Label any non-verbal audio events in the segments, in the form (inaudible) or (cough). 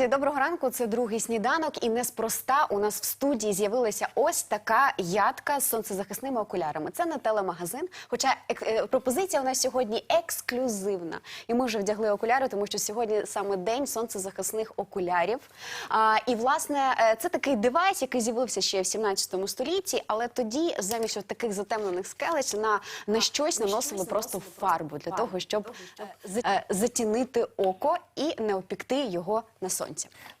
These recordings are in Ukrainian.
Друзі, доброго ранку. Це другий сніданок, і неспроста у нас в студії з'явилася ось така ядка з сонцезахисними окулярами. Це не телемагазин. Хоча ек- е, пропозиція у нас сьогодні ексклюзивна. І ми вже вдягли окуляри, тому що сьогодні саме день сонцезахисних окулярів. А, і власне е, це такий девайс, який з'явився ще в 17 столітті, але тоді замість от таких затемнених скелець на, на щось наносили просто фарбу для того, щоб е, затінити око і не опікти його на сонці.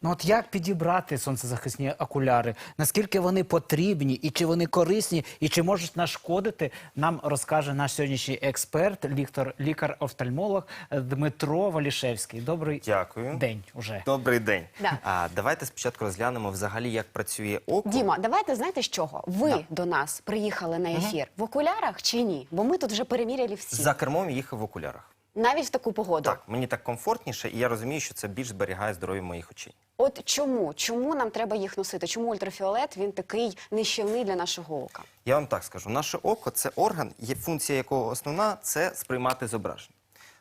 Ну от як підібрати сонцезахисні окуляри? Наскільки вони потрібні, і чи вони корисні, і чи можуть нашкодити? Нам розкаже наш сьогоднішній експерт, ліктор, лікар-офтальмолог Дмитро Валішевський. Добрий Дякую. день уже. Добрий день. Да. А, давайте спочатку розглянемо взагалі, як працює око. Діма, давайте знаєте з чого? Ви до нас приїхали на ефір в окулярах чи ні? Бо ми тут вже переміряли всі. За кермом їхав в окулярах. Навіть в таку погоду. Так, мені так комфортніше, і я розумію, що це більш зберігає здоров'я моїх очей. От чому? Чому нам треба їх носити? Чому ультрафіолет він такий нищівний для нашого ока? Я вам так скажу: наше око це орган, є функція якого основна це сприймати зображення.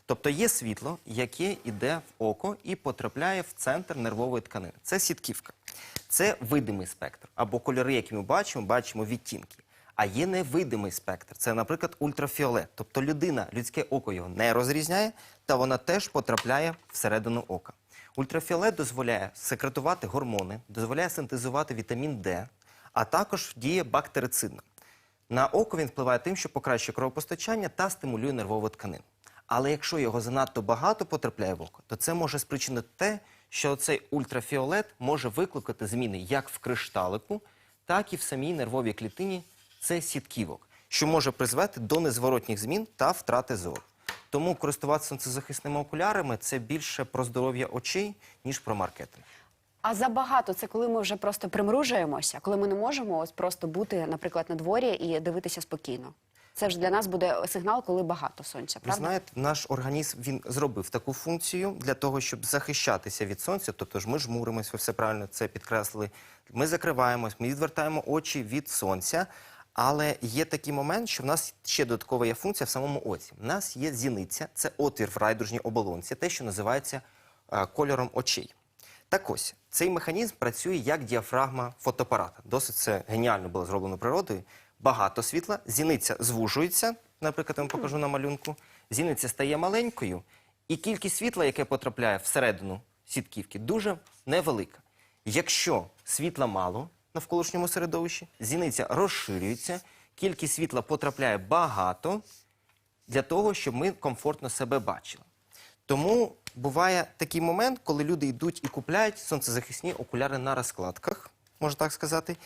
Тобто є світло, яке йде в око і потрапляє в центр нервової тканини. Це сітківка. Це видимий спектр. Або кольори, які ми бачимо, бачимо відтінки. А є невидимий спектр. Це, наприклад, ультрафіолет. Тобто людина, людське око його не розрізняє, та вона теж потрапляє всередину ока. Ультрафіолет дозволяє секретувати гормони, дозволяє синтезувати вітамін Д, а також діє бактерицидно. На око він впливає тим, що покращує кровопостачання та стимулює нервову тканину. Але якщо його занадто багато потрапляє в око, то це може спричинити те, що цей ультрафіолет може викликати зміни як в кришталику, так і в самій нервовій клітині це сітківок, що може призвести до незворотніх змін та втрати зору. Тому користуватися сонцезахисними окулярами це більше про здоров'я очей, ніж про маркетинг. А забагато це коли ми вже просто примружуємося, коли ми не можемо ось просто бути, наприклад, на дворі і дивитися спокійно. Це ж для нас буде сигнал, коли багато сонця. Ви знаєте, наш організм він зробив таку функцію для того, щоб захищатися від сонця. Тобто ж ми жмуримось, ви все правильно це підкреслили. Ми закриваємось, ми відвертаємо очі від сонця. Але є такий момент, що в нас ще додаткова є функція в самому оці. У нас є зіниця, це отвір в райдужній оболонці, те, що називається е, кольором очей. Так ось, цей механізм працює як діафрагма фотоапарата. Досить це геніально було зроблено природою. Багато світла, зіниця звужується, наприклад, я вам покажу на малюнку. Зіниця стає маленькою, і кількість світла, яке потрапляє всередину сітківки, дуже невелика. Якщо світла мало в навколишньому середовищі, зіниця розширюється, кількість світла потрапляє багато для того, щоб ми комфортно себе бачили. Тому буває такий момент, коли люди йдуть і купляють сонцезахисні окуляри на розкладках, можна так сказати,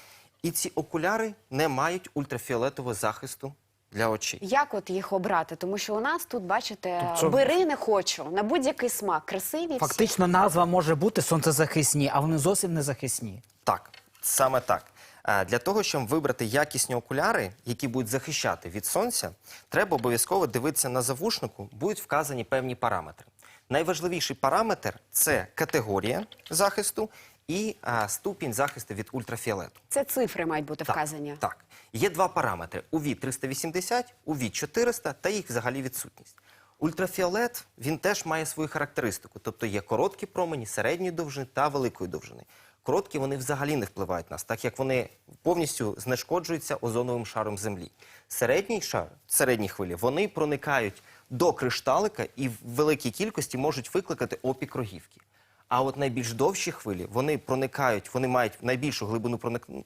і ці окуляри не мають ультрафіолетового захисту для очей. Як от їх обрати? Тому що у нас тут, бачите, Тобто- бери не хочу на будь-який смак. Красиві всі. Фактично назва може бути сонцезахисні, а вони зовсім не захисні. Так, саме так. Для того, щоб вибрати якісні окуляри, які будуть захищати від сонця, треба обов'язково дивитися на завушнику, будуть вказані певні параметри. Найважливіший параметр це категорія захисту і а, ступінь захисту від ультрафіолету. Це цифри мають бути Так, вказані. Так. Є два параметри: UV 380, UV 400 та їх взагалі відсутність. Ультрафіолет він теж має свою характеристику, тобто є короткі промені, середньої довжини та великої довжини. Короткі вони взагалі не впливають на нас, так як вони повністю знешкоджуються озоновим шаром Землі. Середній шар, середні хвилі, вони проникають до кришталика і в великій кількості можуть викликати опік рогівки. А от найбільш довші хвилі вони проникають, вони мають найбільшу глибину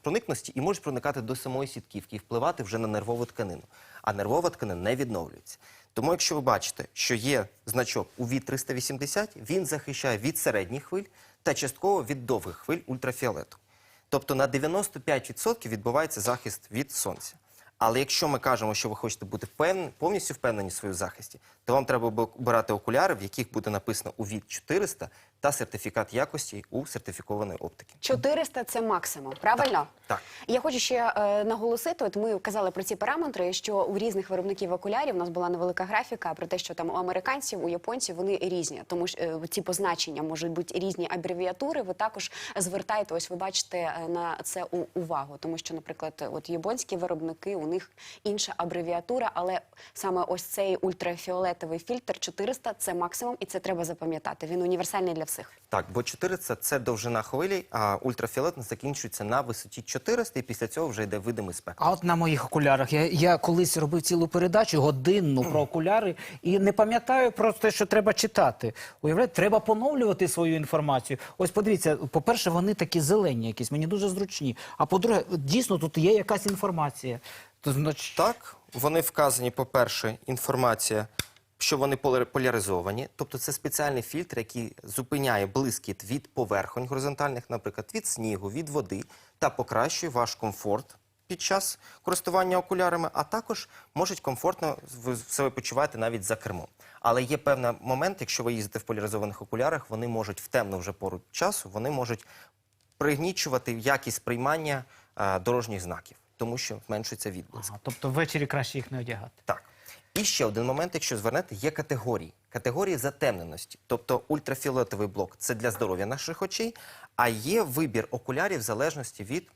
проникності і можуть проникати до самої сітківки і впливати вже на нервову тканину. А нервова тканина не відновлюється. Тому, якщо ви бачите, що є значок UV 380, він захищає від середніх хвиль та частково від довгих хвиль ультрафіолету. Тобто на 95% відбувається захист від сонця. Але якщо ми кажемо, що ви хочете бути повністю впевнені в своєму захисті, то вам треба брати окуляри, в яких буде написано у від 400 та сертифікат якості у сертифікованої оптики. 400 – це максимум, правильно? Так. І Я хочу ще е, наголосити. От ми казали про ці параметри, що у різних виробників окулярів у нас була невелика графіка про те, що там у американців, у японців вони різні, тому що е, ці позначення можуть бути різні абревіатури. Ви також звертаєте, ось ви бачите е, на це увагу, тому що, наприклад, от японські виробники у них інша абревіатура, але саме ось цей ультрафіолетовий фільтр 400 – це максимум, і це треба запам'ятати. Він універсальний для всіх. Так, бо 400 – це довжина хвилі, а ультрафіолет закінчується на висоті 400, і після цього вже йде видимий спектр. А от на моїх окулярах я, я колись робив цілу передачу годинну про окуляри і не пам'ятаю про те, що треба читати. Уявляєте, треба поновлювати свою інформацію. Ось подивіться, по-перше, вони такі зелені, якісь мені дуже зручні. А по-друге, дійсно тут є якась інформація. То, значить, Так, вони вказані, по-перше, інформація, що вони поляризовані, тобто це спеціальний фільтр, який зупиняє блискіт від поверхонь горизонтальних, наприклад, від снігу, від води, та покращує ваш комфорт під час користування окулярами, а також можуть комфортно себе почувати навіть за кермом. Але є певний момент, якщо ви їздите в поляризованих окулярах, вони можуть в темну вже пору часу, вони можуть пригнічувати якість приймання е, дорожніх знаків, тому що зменшується відблиск. ага, тобто ввечері краще їх не одягати. Так. І ще один момент, якщо звернете, є категорії. Категорії затемненості. Тобто ультрафіолетовий блок це для здоров'я наших очей, а є вибір окулярів в залежності від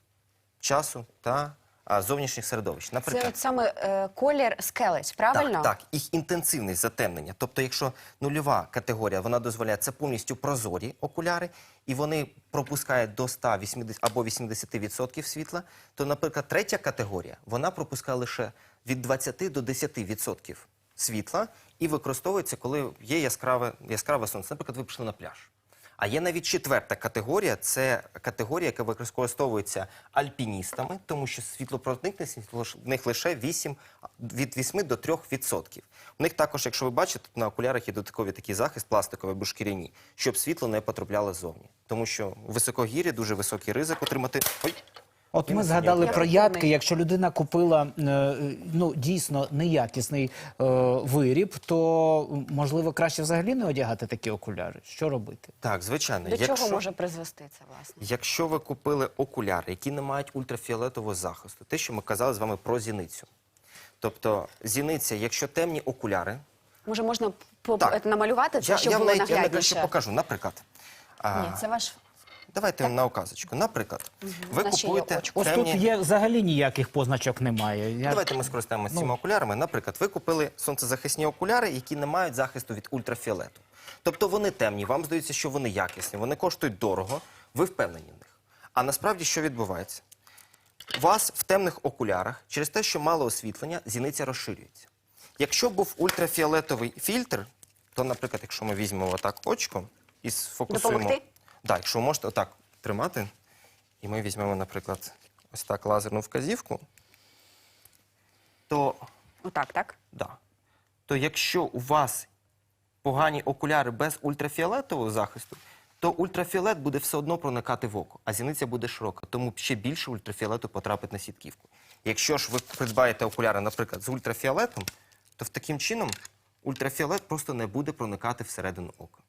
часу та зовнішніх середовищ. Це Наприклад, от саме е, колір скелець, правильно? так, так, їх інтенсивність затемнення. Тобто, якщо нульова категорія, вона дозволяє це повністю прозорі окуляри, і вони пропускають до 180 або 80% світла, то, наприклад, третя категорія, вона пропускає лише від 20 до 10% світла і використовується, коли є яскраве, яскраве сонце. Наприклад, ви пішли на пляж. А є навіть четверта категорія це категорія, яка використовується альпіністами, тому що світлопроникність в них лише 8, від 8 до 3 відсотків. У них також, якщо ви бачите, тут на окулярах є додатковий такий захист пластиковий або шкіряні, щоб світло не потрапляло ззовні. Тому що в високогір'ї дуже високий ризик отримати. Ой, От ми згадали про ядки. Якщо людина купила е, ну дійсно неякісний е, виріб, то можливо краще взагалі не одягати такі окуляри. Що робити? Так, звичайно. До якщо... чого може призвести це, власне? Якщо ви купили окуляри, які не мають ультрафіолетового захисту, те, що ми казали з вами про зіницю. Тобто, зіниця, якщо темні окуляри, Може, можна по- е, намалювати це, я, щоб я, було навіть, я навіть наглядніше? покажу. Наприклад, а, Ні, це ваш... давайте на указочку. Наприклад, ви є купуєте очко. Ось темні... тут є взагалі ніяких позначок немає. Я... Давайте ми скористаємося Ну. цими окулярами. Наприклад, ви купили сонцезахисні окуляри, які не мають захисту від ультрафіолету. Тобто вони темні, вам здається, що вони якісні, вони коштують дорого, ви впевнені в них. А насправді що відбувається? У вас в темних окулярах, через те, що мало освітлення, зіниця розширюється. Якщо був ультрафіолетовий фільтр, то, наприклад, якщо ми візьмемо отак очко і сфокусуємо. Допомогти? Так, якщо ви можете отак тримати, і ми візьмемо, наприклад, ось так лазерну вказівку, то Отак, так? Да. То якщо у вас погані окуляри без ультрафіолетового захисту, то ультрафіолет буде все одно проникати в око, а зіниця буде широка, тому ще більше ультрафіолету потрапить на сітківку. Якщо ж ви придбаєте окуляри, наприклад, з ультрафіолетом, то в таким чином ультрафіолет просто не буде проникати всередину ока.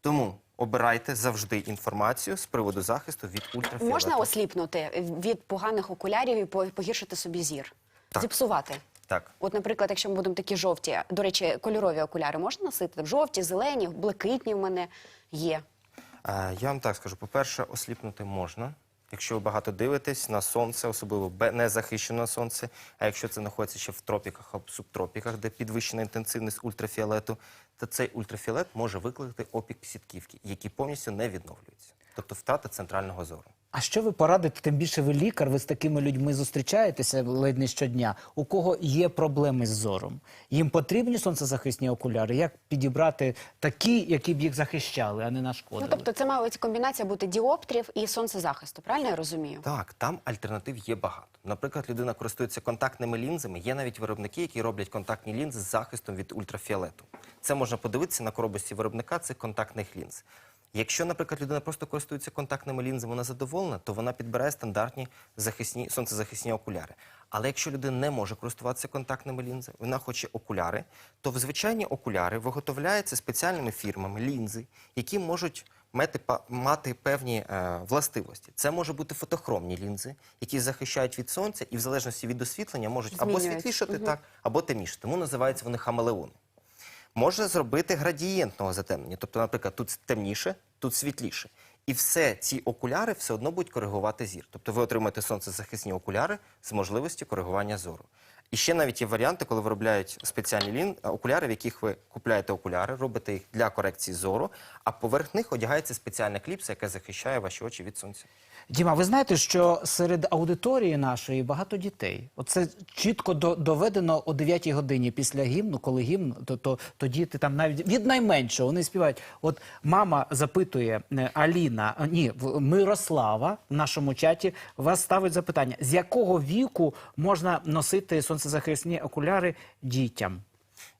Тому обирайте завжди інформацію з приводу захисту від ультрафіолету. Можна осліпнути від поганих окулярів і по- погіршити собі зір? Так. Зіпсувати? Так. От, наприклад, якщо ми будемо такі жовті, до речі, кольорові окуляри можна носити? Жовті, зелені, блакитні в мене є. Е, Я вам так скажу: по-перше, осліпнути можна. Якщо ви багато дивитесь на сонце, особливо не захищене сонце, а якщо це знаходиться ще в тропіках або субтропіках, де підвищена інтенсивність ультрафіолету, то цей ультрафіолет може викликати опік сітківки, які повністю не відновлюються, тобто втрата центрального зору. А що ви порадите? Тим більше ви лікар, ви з такими людьми зустрічаєтеся ледь не щодня. У кого є проблеми з зором? Їм потрібні сонцезахисні окуляри? Як підібрати такі, які б їх захищали, а не нашкодили? Ну, тобто це має комбінація бути діоптрів і сонцезахисту, правильно я розумію? Так, там альтернатив є багато. Наприклад, людина користується контактними лінзами. Є навіть виробники, які роблять контактні лінзи з захистом від ультрафіолету. Це можна подивитися на коробочці виробника цих контактних лінз. Якщо, наприклад, людина просто користується контактними лінзами, вона задоволена, то вона підбирає стандартні захисні сонцезахисні окуляри. Але якщо людина не може користуватися контактними лінзами, вона хоче окуляри, то в звичайні окуляри виготовляються спеціальними фірмами лінзи, які можуть мати, мати певні е, властивості. Це може бути фотохромні лінзи, які захищають від сонця і в залежності від освітлення можуть або Змінюють. світлішати, так, або темніше. Тому називаються вони хамелеони. Може зробити градієнтного затемнення. Тобто, наприклад, тут темніше, тут світліше. І все ці окуляри все одно будуть коригувати зір. Тобто ви отримаєте сонцезахисні окуляри з можливістю коригування зору. І ще навіть є варіанти, коли виробляють спеціальні лін... окуляри, в яких ви купляєте окуляри, робите їх для корекції зору, а поверх них одягається спеціальна кліпса, яка захищає ваші очі від сонця. Діма, ви знаєте, що серед аудиторії нашої багато дітей. Оце чітко до- доведено о 9 годині після гімну, коли гімн, то, то, то діти там навіть від найменшого вони співають. От мама запитує е, Аліна, ні, в- Мирослава в нашому чаті вас ставить запитання: з якого віку можна носити сонцезахисні окуляри дітям?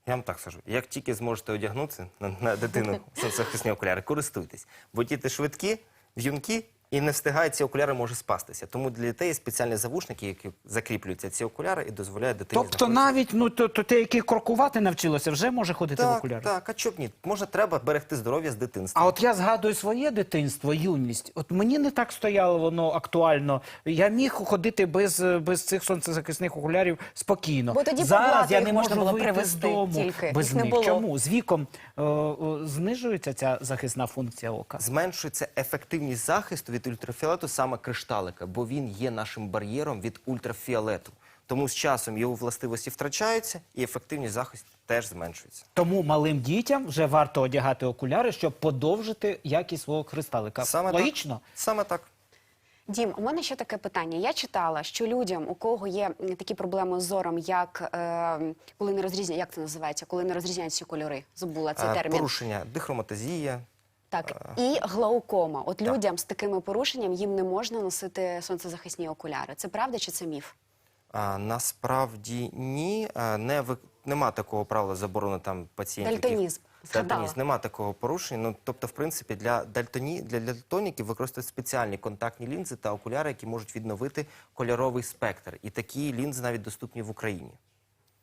Я вам так скажу, як тільки зможете одягнутися на, на дитину (laughs) сонцезахисні окуляри, користуйтесь. Бо діти швидкі, в'юнки, і не встигають, ці окуляри може спастися. Тому для дітей є спеціальні завушники, які закріплюються ці окуляри і дозволяють дитині Тобто навіть ну то, то те, який крокувати навчилося, вже може ходити в так, окулярах. так, а чоб ні? Може, треба берегти здоров'я з дитинства. А от я згадую своє дитинство, юність. От мені не так стояло воно актуально. Я міг ходити без, без цих сонцезахисних окулярів спокійно. Бо тоді Зараз я їх не можна можу було вийти з дому тільки. без Їх не них. було. Чому? З віком е, е, знижується ця захисна функція ока. Зменшується ефективність захисту від ультрафіолету саме кришталика, бо він є нашим бар'єром від ультрафіолету. Тому з часом його властивості втрачаються, і ефективність захисту теж зменшується. Тому малим дітям вже варто одягати окуляри, щоб подовжити якість свого кристалика. Саме Логічно? Так. Саме так. Дім, у мене ще таке питання. Я читала, що людям, у кого є такі проблеми з зором, як е, коли не розрізняють, як це називається, коли не розрізняються кольори. Забула цей Е, термін. Порушення дихроматозія, Так, і глаукома. От людям з такими порушенням їм не можна носити сонцезахисні окуляри. Це правда чи це міф? А, насправді ні, а, не ви... нема такого правила заборони там пацієнтів. Дальтонізм. Дальтонізм. Нема такого порушення. Ну, тобто, в принципі, для, дальтоні... для дальтоніків використовують спеціальні контактні лінзи та окуляри, які можуть відновити кольоровий спектр. І такі лінзи навіть доступні в Україні.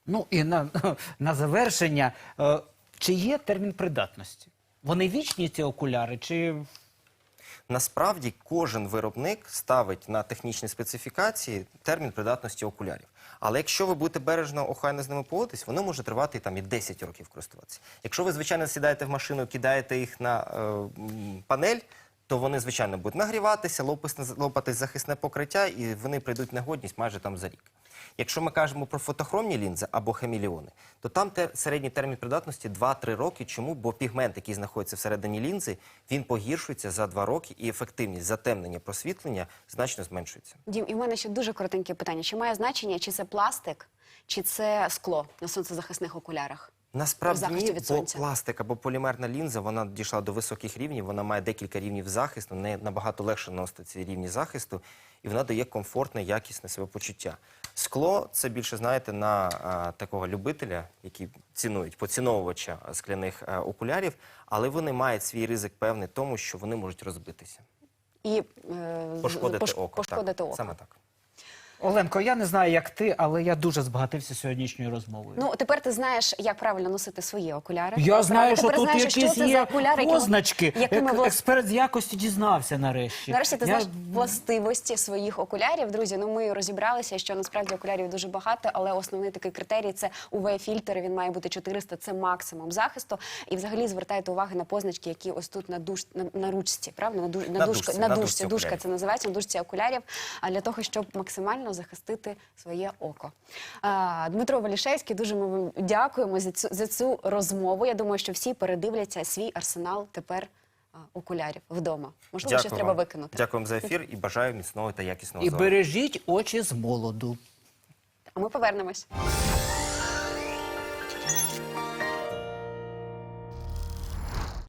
Ну і на, (laughs) на завершення, е, чи є термін придатності? Вони вічні ці окуляри, чи Насправді кожен виробник ставить на технічні специфікації термін придатності окулярів. Але якщо ви будете бережно охайно з ними поводитись, воно може тривати там і 10 років користуватися. Якщо ви, звичайно, сідаєте в машину кидаєте їх на е, панель, то вони, звичайно, будуть нагріватися, лопатись захисне покриття, і вони прийдуть в негодність майже там за рік. Якщо ми кажемо про фотохромні лінзи або хеміліони, то там те, середній термін придатності 2-3 роки. Чому? Бо пігмент, який знаходиться всередині лінзи, він погіршується за 2 роки, і ефективність затемнення просвітлення значно зменшується. Дім, і в мене ще дуже коротеньке питання: чи має значення, чи це пластик, чи це скло на сонцезахисних окулярах? Насправді ні, бо пластик або полімерна лінза вона дійшла до високих рівнів, вона має декілька рівнів захисту, не набагато легше носити ці рівні захисту, і вона дає комфортне, якісне себе почуття. Скло це більше знаєте на а, такого любителя, які цінують поціновувача скляних а, окулярів, але вони мають свій ризик певний тому, що вони можуть розбитися, І е, пошкодити пош- око. Пошкодити так, око. Саме так. Оленко, я не знаю, як ти, але я дуже збагатився сьогоднішньою розмовою. Ну, тепер ти знаєш, як правильно носити свої окуляри. я знаю, що Тепер тут знаєш, якісь що це є за окуляри, якими- позначки. Ек- влас- Експерт з якості дізнався нарешті. Нарешті ти Я- знаєш властивості своїх окулярів. Друзі, ну ми розібралися, що насправді окулярів дуже багато, але основний такий критерій це UV-фільтр. Він має бути 400, це максимум захисту. І взагалі звертайте увагу на позначки, які ось тут на душ на, на ручці, правда? На, душ, на, дужці, на дужка окулярів. це називається на дужці окулярів. А для того, щоб максимально захистити своє око. Дмитро Валішевський, дуже ми вам дякуємо за цю за цю розмову. Я думаю, що всі передивляться свій арсенал тепер окулярів вдома. Можливо, щось треба викинути. Дякуємо за ефір і бажаю міцного та якісного І зору. бережіть очі з молоду. А ми повернемось.